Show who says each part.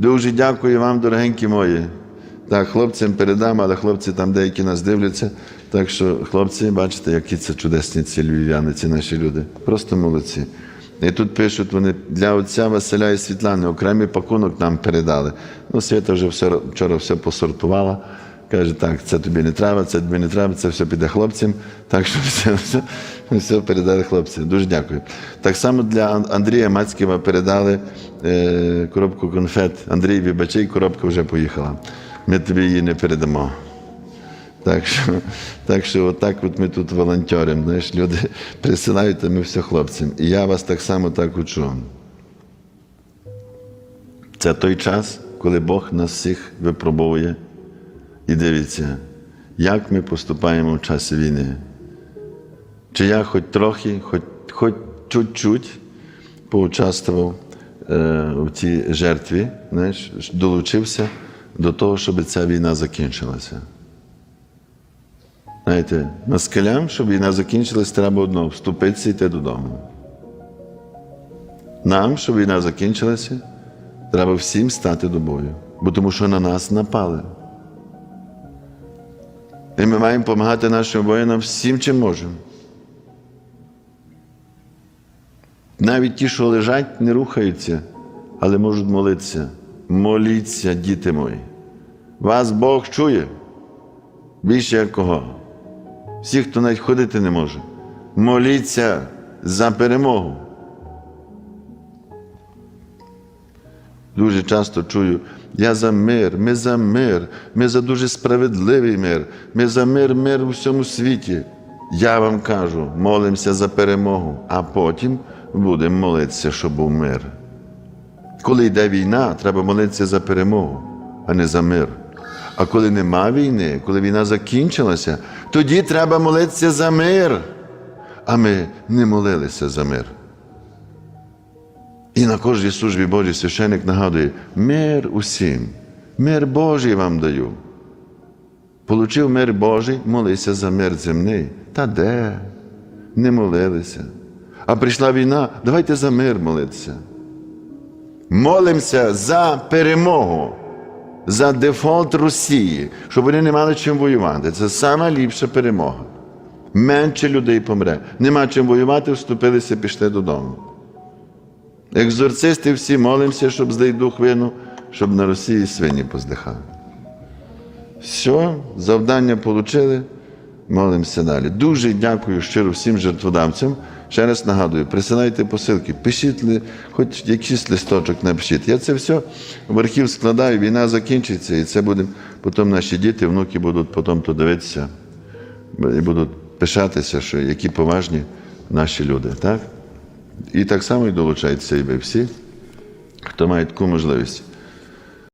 Speaker 1: Дуже дякую вам, дорогенькі мої. Так, хлопцям передам, але хлопці там деякі нас дивляться. Так що, хлопці, бачите, які це чудесні ці львів'яни, ці наші люди. Просто молодці. І тут пишуть вони для отця Василя і Світлани окремий пакунок нам передали. Ну, Свята вже все, вчора все посортувала. Каже, так, це тобі не треба, це тобі не треба, це все піде хлопцям. Так що все, все, все передали хлопцям. Дуже дякую. Так само для Андрія Мацьківа передали е, коробку конфет. Андрій, вибачай, коробка вже поїхала. Ми тобі її не передамо. Так що, так що отак от ми тут волонтеримо. Знаєш, люди присилають, а ми все хлопцям. І я вас так само так учу. Це той час, коли Бог нас всіх випробовує. І дивіться, як ми поступаємо в часі війни. Чи я хоч трохи, хоч, хоч чуть-чуть поучаствував е, в цій жертві, знаєш, долучився до того, щоб ця війна закінчилася. Знаєте, москалям, щоб війна закінчилась, треба одно вступитися і йти додому. Нам, щоб війна закінчилася, треба всім стати до бою, бо тому що на нас напали. І ми маємо допомагати нашим воїнам всім, чим можемо. Навіть ті, що лежать, не рухаються, але можуть молитися. Моліться, діти мої. Вас Бог чує більше як кого. Всі, хто навіть ходити не може. Моліться за перемогу. Дуже часто чую, я за мир, ми за мир, ми за дуже справедливий мир, ми за мир, мир у всьому світі. Я вам кажу, молимося за перемогу, а потім будемо молитися, щоб був мир. Коли йде війна, треба молитися за перемогу, а не за мир. А коли нема війни, коли війна закінчилася, тоді треба молитися за мир. А ми не молилися за мир. І на кожній службі Божій священик нагадує: мир усім, мир Божий вам даю. Получив мир Божий, молися за мир земний. Та де? Не молилися. А прийшла війна, давайте за мир молитися. Молимося за перемогу, за дефолт Росії, щоб вони не мали чим воювати. Це сама ліпша перемога. Менше людей помре. Нема чим воювати, вступилися, пішли додому. Екзорцисти всі молимося, щоб злий дух вину, щоб на Росії свині поздихали. Все, завдання отримали, молимося далі. Дуже дякую щиро всім жертводавцям. Ще раз нагадую, присилайте посилки, пишіть хоч якийсь листочок напишіть. Я це все в архів складаю, війна закінчиться, і це буде потім наші діти, внуки будуть потім то дивитися і будуть пишатися, що які поважні наші люди. Так? І так само і долучайтеся і ви всі, хто має таку можливість.